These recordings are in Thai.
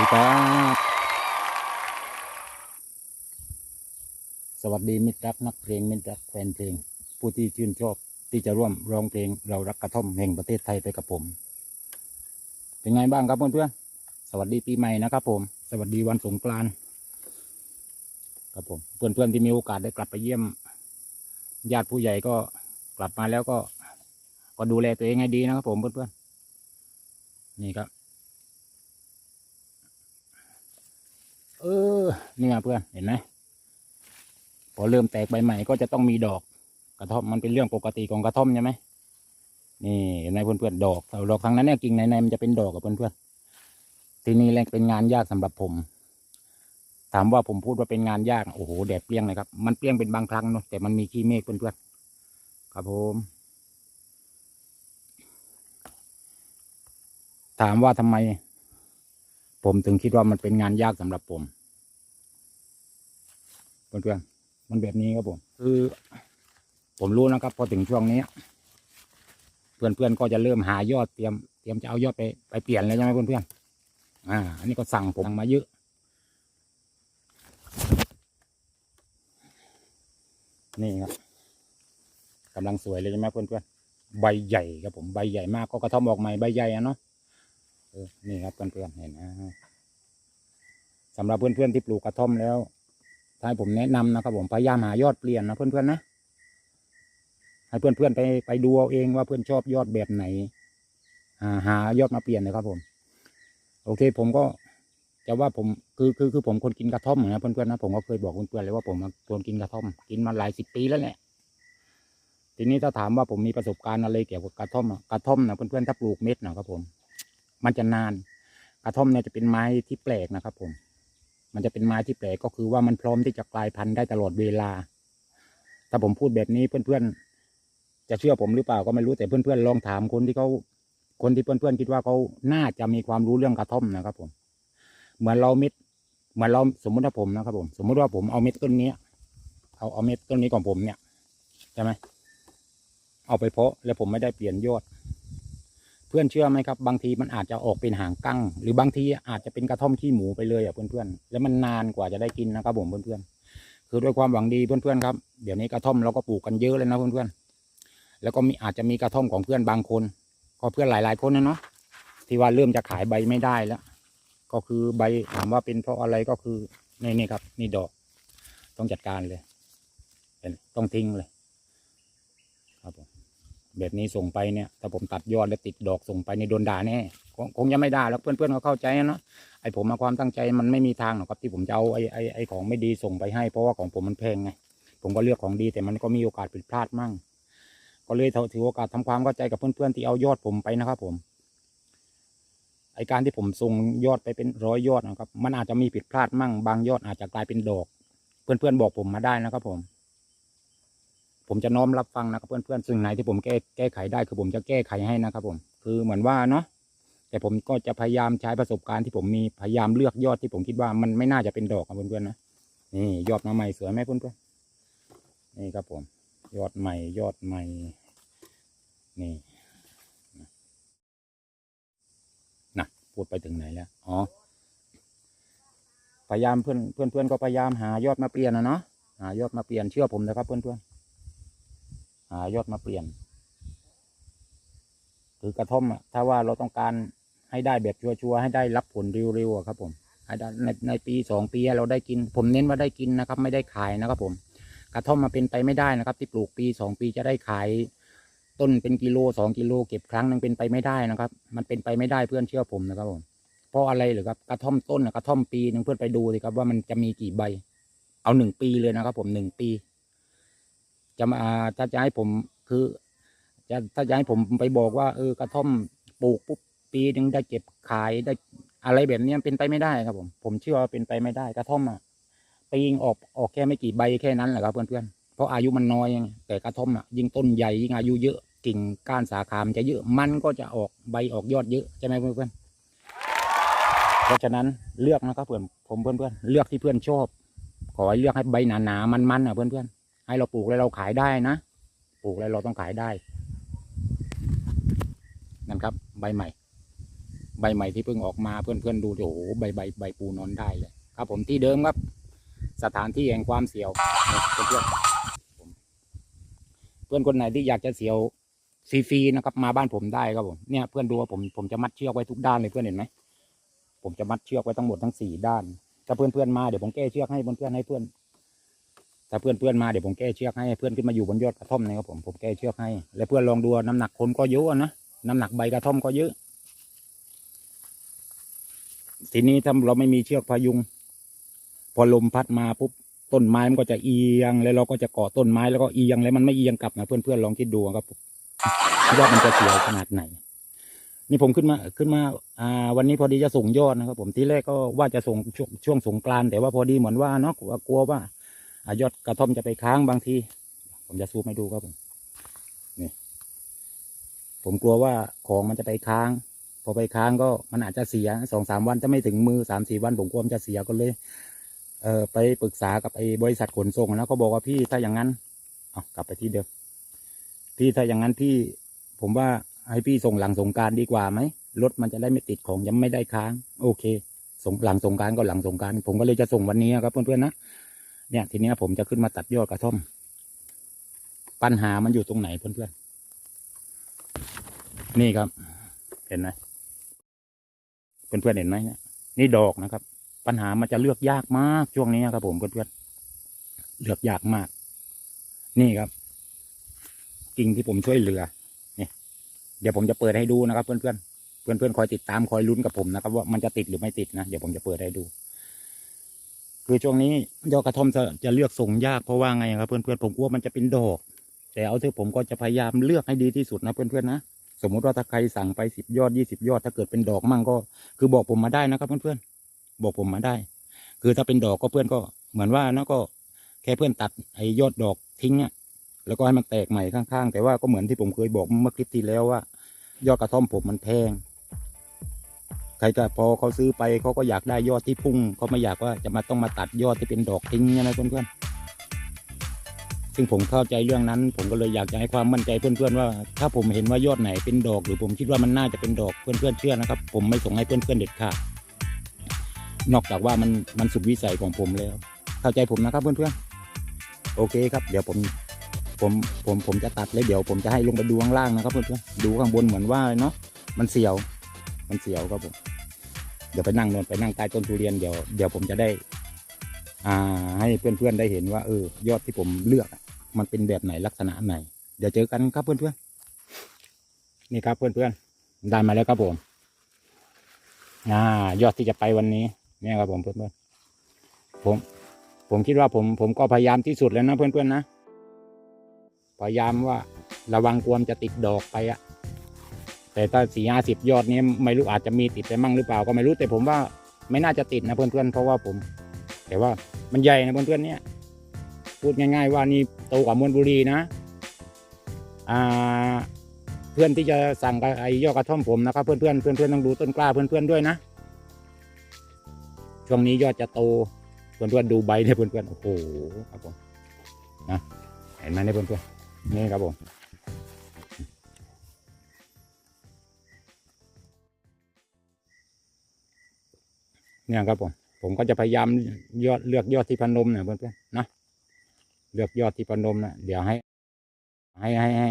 ดีครับ สวัสดีมิตรรักนักเพลงมิตรรักแฟนเพลง ผู้ที่ชื่นชอบที่จะร่วมร้องเพลงเรารักกระท่อมแห่งประเทศไทยไปกับผม เป็นไงบ้างครับเพื่อนๆสวัสดีปีใหม่นะครับผม สวัสดีวันสงกรานต์ครับผม เพื่อนๆที่มีโอกาสได้กลับไปเยี่ยม ญาติผู้ใหญ่ก็กลับมาแล้วก็ ก็ดูแลตัวเองให้ดีนะครับผมเพื่อนๆนี่ครับ เนี่ยเพื่อนเห็นไหมพอเริ่มแตกใบใหม่ก็จะต้องมีดอกกระท่อมมันเป็นเรื่องปกติของกระท่อมใช่ไหมนี่เห็นไหมเพื่อนๆดอกแต่ดอกทางนั้นเนี่ยกิ่งในๆมันจะเป็นดอกกับเพื่อนๆทีนี้แหละเป็นงานยากสำหรับผม ถามว่าผมพูดว่าเป็นงานยากโอ้โหแดดเปรี้ยงเลยครับมันเปรี้ยงเป็นบางครั้งเนอะแต่มันมีขี้เมฆเพื่อนๆครับผมถามว่าทำไม ผมถึงคิดว่ามันเป็นงานยากสำหรับผม เพื่อนๆมันแบบนี้ครับผม คือ ผมรู้นะครับ พอถึงช่วงนี้ เพื่อนๆก็จะเริ่มหายอดเตรียมเตรียมจะเอายอดไปไปเปลี่ยนแล้วใช่ไหมเพื่อนๆอ่า อันนี้ก็สั่งผมมาเยอะนี่ครับกำลังสวยเลยใช่ไหมเพื่อนๆใบใหญ่ครับผมใบใหญ่มากก็กระท่อมออกใหม่ใบใหญ่อะเนาะเออนี่ครับเพื่อนๆเห็นนะสำหรับเพื่อนๆที่ปลูกกระท่อมแล้ว ถ้าผมแนะนำนะครับ ผมพยายามหายอดเปลี่ยนนะเพื่อนๆนะให้เพื่อนๆไปไปดูเอาเองว่าเพื่อนชอบยอดแบบไหนหาหายอดมาเปลี่ยนนะครับ ผม โอเค ผมก็จะว่าผมคือคือคือผมคนกินกระท่อมนะเพื่อนๆนะผมก็เคยบอกเพื่อนๆเลยว่าผมคนกินกระท่อม กินมาหลายสิบปีแล้วแหละทีนี้ถ้าถามว่าผมมีประสบการณ์อะไรเกี่ยวกับกระท่อมกระท่อมนะเพื่อนๆถ้าปลูกเม็ดนะครับผม มันจะนาน กระท่อมเนี่ยจะเป็นไม้ที่แปลกนะครับผม มันจะเป็นไม้ที่แปลกก็คือว่ามันพร้อมที่จะกลายพันธุ์ได้ตลอดเวลา ถ้าผมพูดแบบนี้เพื่อนๆ จะเชื่อผมหรือเปล่าก็ไม่รู้แต่เพื่อนๆลองถามคนที่เขาคนที่เพื่อนๆคิดว่าเขาน่าจะมีความรู้เรื่องกระท่อมนะครับ ผม เหมือนเราเม็ดเหมือนเราสมมติว่าผมนะครับ ผม สมมติว่าผมเอาเม็ดต้นนี้เอาเอาเม็ดต้นนี้ของผมเนี่ยใช่ไหมเอาไปเพาะแล้วผมไม่ได้เปลี่ยนยอด เพื่อนเชื่อไหมครับ บางทีมันอาจจะออกเป็นหางกั้ง หรือบางทีอาจจะเป็นกระท่อมขี้หมูไปเลยอะเพื่อนๆแล้วมันนานกว่าจะได้กินนะครับผมเพื่อนๆคือด้วยความหวังดีเพื่อนๆครับเดี๋ยวนี้กระท่อมเราก็ปลูกกันเยอะเลยนะเพื่อนๆแล้วก็มีอาจจะมีกระท่อมของเพื่อนบางคน ก็เพื่อนหลาย ๆ คนนะเนาะที่ว่าเริ่มจะขายใบไม่ได้แล้ว ก็คือใบถามว่าเป็นเพราะอะไรก็คือนี่นี่ครับ นี่ดอก ต้องจัดการเลยต้องทิ้งเลย แบบนี้ส่งไปเนี่ย ถ้าผมตัดยอดแล้วติดดอกส่งไปในโดนด่าแน่คงงยังไม่ได้แล้วเพื่อนๆก็เข้าใจนะไอผมมาความตั้งใจมันไม่มีทางหรอกครับที่ผมจะเอาไอไอไอของไม่ดีส่งไปให้ เพราะว่าของผมมันแพงไงผมก็เลือกของดีแต่มันก็มีโอกาสผิดพลาดมั่ง ก็เลยถือโอกาสทำความเข้าใจกับเพื่อนๆที่เอายอดผมไปนะครับ ผมไอการที่ผมส่งยอดไปเป็นร้อยยอดนะครับ มันอาจจะมีผิดพลาดมั่ง บางยอดอาจจะกลายเป็นดอก เพื่อนๆบอกผมมาได้นะครับผม ผมจะน้อมรับฟังนะครับเพื่อนๆ ซึ่งไหนที่ผมแก้แก้ไขได้คือผมจะแก้ไขให้นะครับผมคือเหมือนว่าเนาะแต่ผมก็จะพยายามใช้ประสบการณ์ที่ผมมีพยายามเลือกยอดที่ผมคิดว่ามันไม่น่าจะเป็นดอกครับเพื่อนๆนะนี่ยอดมาใหม่สวยไหมเพื่อนๆนี่ครับผม ยอดใหม่ยอดใหม่ นี่นะพูดไปถึงไหนแล้วอ๋อพยายามเพื่อนเพื่อนเพื่อนก็พยายามหายอดมาเปลี่ยนนะเนาะหายอดมาเปลี่ยนเชื่อผมนะครับเพื่อนเพื่อน หายอดมาเปลี่ยน คือกระท่อมอะถ้าว่าเราต้องการให้ได้แบบชัวร์ๆให้ได้รับผลเร็วๆครับ ผมในในปีสองปีเราได้กิน ผมเน้นว่าได้กินนะครับ ไม่ได้ขายนะครับ ผม กระท่อมมาเป็นไปไม่ได้นะครับ ที่ปลูกปีสองปีจะได้ขาย ต้นเป็นกิโลสองกิโลเก็บครั้งหนึงเป็นไปไม่ได้นะครับ มันเป็นไปไม่ได้เพื่อนเชื่อผมนะครับผมเพราะอะไรหรือครับกระท่อมต้นกระท่อมปีหนึ่งเพื่อนไปดูสิครับว่ามันจะมีกี่ใบ เอาหนึ่งปีเลยนะครับ ผมหนึ่งปี จะมาถ้าจะให้ผมคือจะถ้าจะให้ผมไปบอกว่า เออกระท่อมปลูกปุ๊บปีหนึ่งได้เก็บขายได้อะไรแบบนี้เป็นไปไม่ได้ครับผม ผมเชื่อว่าเป็นไปไม่ได้กระท่อมอะปีงออกออกแค่ไม่กี่ใบแค่นั้นแหละครับเพื่อนๆเพราะอายุมันน้อยแต่กระท่อมอะยิ่งต้นใหญ่ยิ่งอายุเยอะกิ่งก้านสาขามันจะเยอะมันก็จะออกใบออกยอดเยอะใช่ไหมเพื่อนๆเพราะฉะนั้นเลือกนะครับเพื่อนผมเพื่อนๆเลือกที่เพื่อนชอบ ขอให้เลือกให้ใบหนาๆมันๆอะเพื่อนๆ ให้เราปลูกแล้วเราขายได้นะ ปลูกแล้วเราต้องขายได้ นั่นครับ ใบใหม่ ใบใหม่ที่เพิ่งออกมาเพื่อนๆดูดิโอ้โหใบใบใบปูนอนได้เลยครับผมที่เดิมครับ สถานที่แห่งความเสียวเนี่ยเพื่อนเพื่อนคนไหนที่อยากจะเสียวฟรีๆนะครับ มาบ้านผมได้ครับผมเนี่ยเพื่อนดูว่าผมผมจะมัดเชือกไว้ทุกด้านเลยเพื่อนเห็นไหมผมจะมัดเชือกไว้ทั้งหมดทั้งสี่ด้านถ้าเพื่อนเพื่อนๆมาเดี๋ยวผมแก้เชือกให้เพื่อนเพื่อนๆให้เพื่อน ถ้าเพื่อนเพื่อนๆมาเดี๋ยวผมแก้เชือกให้เพื่อนขึ้นมาอยู่บนยอดกระท่อมนะครับผมผมแก้เชือกให้ แล้วเพื่อนลองดูน้ำหนักคนก็เยอะนะน้ำหนักใบกระท่อมก็เยอะ ทีนี้ถ้าเราไม่มีเชือกพยุง พอลมพัดมาปุ๊บต้นไม้มันก็จะเอียง แล้วเราก็จะเกาะต้นไม้แล้วก็เอียงแล้วมันไม่เอียงกลับนะเพื่อนๆลองคิดดูครับว่ามันจะเสียวขนาดไหน นี่ผมขึ้นมาขึ้นมาอ่าวันนี้พอดีจะส่งยอดนะครับ ผมที่แรกก็ว่าจะส่งช่วงช่วงสงกรานแต่ว่าพอดีเหมือนว่าเนาะกลัววว่าอ่า ยอดกระท่อมจะไปค้างบางที ผมจะซูมให้ดูครับผมนี่ผมกลัวว่าของมันจะไปค้าง พอไปค้างก็มันอาจจะเสียสองสามวันจะไม่ถึงมือสามสี่วันผมกลัวมันจะเสียก็เลย เอ่อไปปรึกษากับไอ้บริษัทขนส่งแล้วก็บอกว่าพี่ถ้าอย่างนั้นเอากลับไปที่เดิมพี่ถ้าอย่างนั้นพี่ผมว่าให้พี่ส่งหลังสงการดีกว่าไหมรถมันจะได้ไม่ติดของยังไม่ได้ค้าง โอเคส่งหลังสงการก็หลังสงการผมก็เลยจะส่งวันนี้ครับเพื่อนๆนะ เนี่ยทีนี้ผมจะขึ้นมาตัดยอดกระท่อม ปัญหามันอยู่ตรงไหนเพื่อนๆ นี่ครับ เห็นไหมเพื่อนๆเห็นไหมเนี่ยนี่ดอกนะครับ ปัญหามันจะเลือกยากมากช่วงนี้ครับ ผมเพื่อนๆเลือกยากมาก นี่ครับ กิ่งที่ผมช่วยเหลือนี่เดี๋ยวผมจะเปิดให้ดูนะครับ เพื่อนๆเพื่อนๆคอยติดตามคอยลุ้นกับผมนะครับ ว่ามันจะติดหรือไม่ติดนะเดี๋ยวผมจะเปิดให้ดู คือช่วงนี้ยอดกระท่อมจะจะเลือกส่งยากเพราะว่าไงครับเพื่อนๆผมกลัวมันจะเป็นดอก แต่เอาเถอะผมก็จะพยายามเลือกให้ดีที่สุดนะเพื่อนๆนะสมมติว่าถ้าใครสั่งไปสิบยอดยี่สิบยอด ถ้าเกิดเป็นดอกมั่งก็ คือบอกผมมาได้นะครับเพื่อนๆบอกผมมาได้ คือถ้าเป็นดอกก็เพื่อนก็เหมือนว่านะก็แค่เพื่อนตัดไอ้ยอดดอกทิ้งอะแล้วก็ให้มันแตกใหม่ข้างๆ แต่ว่าก็เหมือนที่ผมเคยบอกเมื่อคลิปที่แล้วว่า ยอดกระท่อมผมมันแพง ใครก็พอเขาซื้อไปเขาก็อยากได้ยอดที่พุ่งเขาไม่อยากว่าจะมาต้องมาตัดยอดที่เป็นดอกทิ้งเนี่ยนะเพื่อนๆซึ่งผมเข้าใจเรื่องนั้น ผมก็เลยอยากจะให้ความมั่นใจเพื่อนๆว่า ถ้าผมเห็นว่ายอดไหนเป็นดอก หรือผมคิดว่ามันน่าจะเป็นดอกเพื่อนๆเชื่อนะครับ ผมไม่ส่งให้เพื่อนๆเด็ดขาดนอกจากว่ามันมันสุดวิสัยของผมแล้ว เข้าใจผมนะครับเพื่อนๆโอเคครับ เดี๋ยวผมผมผมผมจะตัดเลยเดี๋ยวผมจะให้ลงไปดูข้างล่างนะครับเพื่อนๆดูข้างบนเหมือนว่าเนาะมันเสียว มันเสียวครับผม เดี๋ยวไปนั่งนอนไปนั่งใต้ต้นทุเรียนเดี๋ยวเดี๋ยวผมจะได้ อ่า ให้เพื่อนๆได้เห็นว่าเออยอดที่ผมเลือกมันเป็นแบบไหนลักษณะไหน เดี๋ยวเจอกันครับเพื่อนๆนี่ครับเพื่อนๆได้มาแล้วครับผม อ่า ยอดที่จะไปวันนี้ เนี่ยครับผมเพื่อนๆผม ผมคิดว่าผมผมก็พยายามที่สุดแล้วนะเพื่อนๆนะพยายามว่าระวังกลัวนจะติดดอกไปอะ แต่ถ้าสี่ห้าสิบยอดนี้ไม่รู้อาจจะมีติดไปมั่งหรือเปล่าก็ไม่รู้แต่ผมว่าไม่น่าจะติดนะเพื่อนๆเพราะว่าผม แต่ว่ามันใหญ่นะเพื่อนๆเนี่ยพูดง่าย ๆ ว่านี่โตกว่ามวลบุรีนะอ่าเพื่อนที่จะสั่งไอ้ยอดกระท่อมผมนะครับเพื่อนๆเพื่อนๆต้องดูต้นกล้าเพื่อนๆด้วยนะ ช่วงนี้ยอดจะโตเพื่อนๆดูใบเนี่ยเพื่อนๆโอ้โหครับผมนะเห็นไหมเนี่ยเพื่อนๆนี่ครับผม เนี่ยครับผม ผมก็จะพยายามยอดเลือกยอดที่พนมเนี่ยเพื่อนๆนะเลือกยอดที่พนมนะเดี๋ยวให้ ให้ให้ให้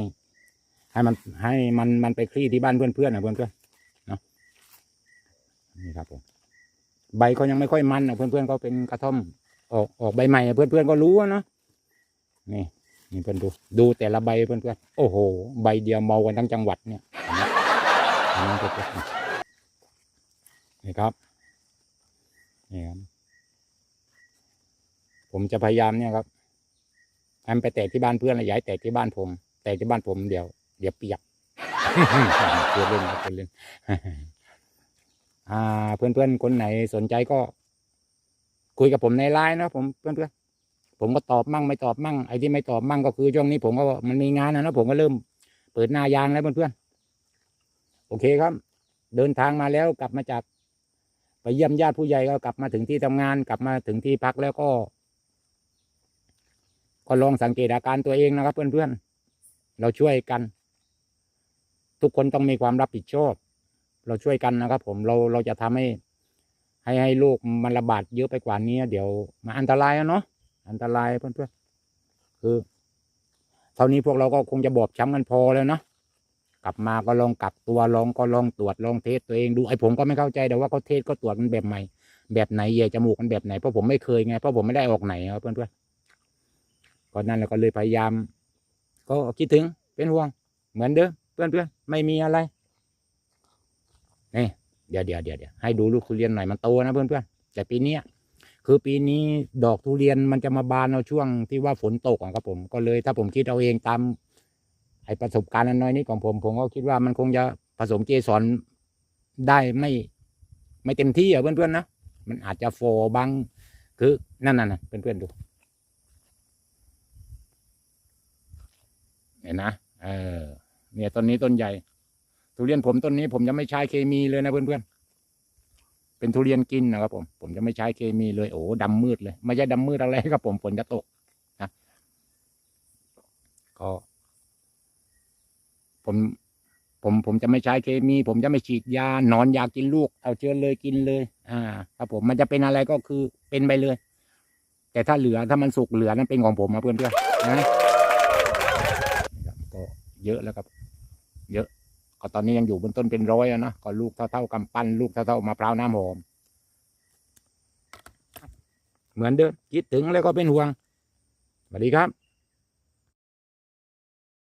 ให้มันให้มันมันไปคลี่ที่บ้านเพื่อนๆนะเพื่อนๆเนาะนี่ครับผมใบเขายังไม่ค่อยมันนะเพื่อนๆก็เป็นกระท่อม ออกออกใบใหม่อะเพื่อนๆก็รู้นะนี่นี่เพื่อนดูดูแต่ละใบเพื่อนๆโอ้โห ใบเดียวเมากันทั้งจังหวัดเนี่ยนี่ครับ นี่ครับ ผมจะพยายามเนี่ยครับให้มันไปแตกที่บ้านเพื่อนและย้ายแตกที่บ้านผม แตกที่บ้านผมเดี๋ยวเดี๋ยวเปียกเพื่อนเล่นเพื่อนเล่นอ่า เพื่อนๆคนไหนสนใจก็ คุยกับผมในไลน์นะผมเพื่อนๆผมก็ตอบมั่งไม่ตอบมั่งไอ้ที่ไม่ตอบมั่งก็คือช่วงนี้ผมก็มันมีงานนะนะผมก็เริ่มเปิดหน้ายางแล้วเพื่อนๆโอเคครับ เดินทางมาแล้วกลับมาจาก เยี่ยมญาติผู้ใหญ่ก็กลับมาถึงที่ทำงาน กลับมาถึงที่พักแล้วก็ก็ลองสังเกตอาการตัวเองนะครับ เพื่อนๆ เราช่วยกัน ทุกคนต้องมีความรับผิดชอบ เราช่วยกันนะครับ ผมเราเราจะทำให้ ให้ให้โรคมันระบาดเยอะไปกว่านี้เดี๋ยวมันอันตรายอะเนาะอันตรายเพื่อนๆคือเท่านี้พวกเราก็คงจะบอบช้ำกันพอแล้วเนาะ กลับมาก็ลองกักตัวลองก็ลองตรวจลองเทสตัวเองดูไอ้ผมก็ไม่เข้าใจแต่ว่าเขาเทสก็ตรวจมันแบบใหม่ แบบไหนเหยจมูกมันแบบไหนเพราะผมไม่เคยไงเพราะผมไม่ได้ออกไหนครับเพื่อนๆก็นั่นแหละก็เลยพยายาม ก็คิดถึงเป็นห่วง เหมือนเดิมเพื่อนๆไม่มีอะไรนี่เดี๋ยวเดี๋ยวเดี๋ยวเดี๋ยวให้ดูลูกทุเรียนหน่อยมันโตนะเพื่อนๆแต่ปีเนี้ยคือปีนี้ดอกทุเรียนมันจะมาบานเอาช่วงที่ว่าฝนตกอะครับผมก็เลยถ้าผมคิดเอาเองตาม อประสบการณ์น้อยนี้ของผม ผมก็คิดว่ามันคงจะผสมเกสรได้ไม่ไม่เต็มที่อะเพื่อนๆนะมันอาจจะโฟบางคือนั่นน่ะนะเพื่อนๆดูเห็นนะเออเนี่ยต้นนี้ต้นใหญ่ ทุเรียนผมต้นนี้ ผมจะไม่ใช้เคมีเลยนะเพื่อนๆเป็นทุเรียนกินนะครับ ผม ผมจะไม่ใช้เคมีเลยโอ้ดำมืดเลย ไม่ใช่ดำมืดอะไรครับผมฝนจะตกนะก็ ผมผมผมจะไม่ใช้เคมี ผมจะไม่ฉีดยาหนอนอยากกินลูก เอาเชื้อเลยกินเลย อ่าครับผมมันจะเป็นอะไรก็คือเป็นไปเลย แต่ถ้าเหลือถ้ามันสุกเหลือนั่นเป็นของผมนะเพื่อนเพื่อนนะก็เยอะแล้วครับ เยอะ ก็ตอนนี้ยังอยู่บนต้นเป็นร้อยอะนะก็ลูกเท่าๆกำปั้นลูกเท่าๆมะพร้าวน้ำหอม เหมือนเดิมคิดถึงแล้วก็เป็นห่วงสวัสดีครับ